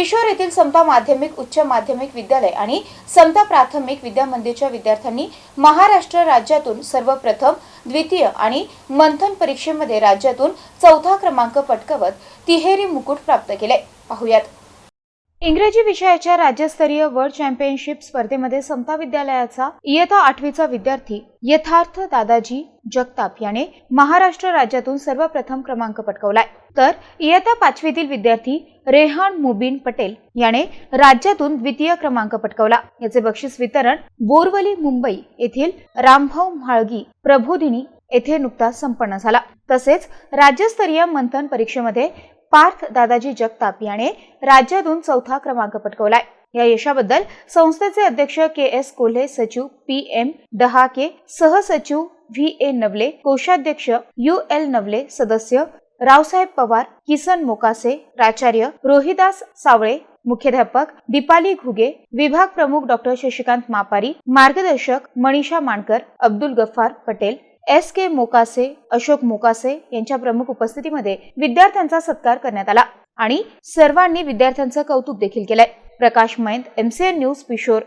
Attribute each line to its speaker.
Speaker 1: पिशोर येथील समता माध्यमिक उच्च माध्यमिक विद्यालय आणि समता प्राथमिक विद्या मंदिरच्या विद्यार्थ्यांनी महाराष्ट्र राज्यातून सर्वप्रथम द्वितीय आणि मंथन परीक्षेमध्ये राज्यातून चौथा क्रमांक पटकवत तिहेरी मुकुट प्राप्त केले. पाहुयात. इंग्रजी विषयाच्या राज्यस्तरीय वर्ल्ड चॅम्पियनशिप स्पर्धेमध्ये समता विद्यालयाचा इयता आठवीचा विद्यार्थी यथार्थ दादाजी जगताप याने महाराष्ट्र राज्यातून सर्वप्रथम क्रमांक पटकवलाय. तर इयता पाचवीतील विद्यार्थी रेहान मुबीन पटेल याने राज्यातून द्वितीय क्रमांक पटकवला. याचे बक्षीस वितरण बोरवली मुंबई येथील रामभाऊ म्हाळगी प्रबोधिनी येथे नुकताच संपन्न झाला. तसेच राज्यस्तरीय मंथन परीक्षेमध्ये पार्थ दादाजी जगताप याने राज्यातून चौथा क्रमांक पटकवलाय. या यशाबद्दल संस्थेचे अध्यक्ष के एस कोल्हे सचिव पी एम डहाके सहसचिव व्ही ए नवले कोषाध्यक्ष यू एल नवले सदस्य रावसाहेब पवार किसन मोकासे प्राचार्य रोहिदास सावळे मुख्याध्यापक दीपाली घुगे विभाग प्रमुख डॉक्टर शशिकांत मापारी मार्गदर्शक मनीषा मानकर अब्दुल गफ्फार पटेल एस के मोकासे अशोक मोकासे यांच्या प्रमुख उपस्थितीमध्ये विद्यार्थ्यांचा सत्कार करण्यात आला आणि सर्वांनी विद्यार्थ्यांचं कौतुक देखील केलंय. प्रकाश मैंत एमसीएन न्यूज पिशोर.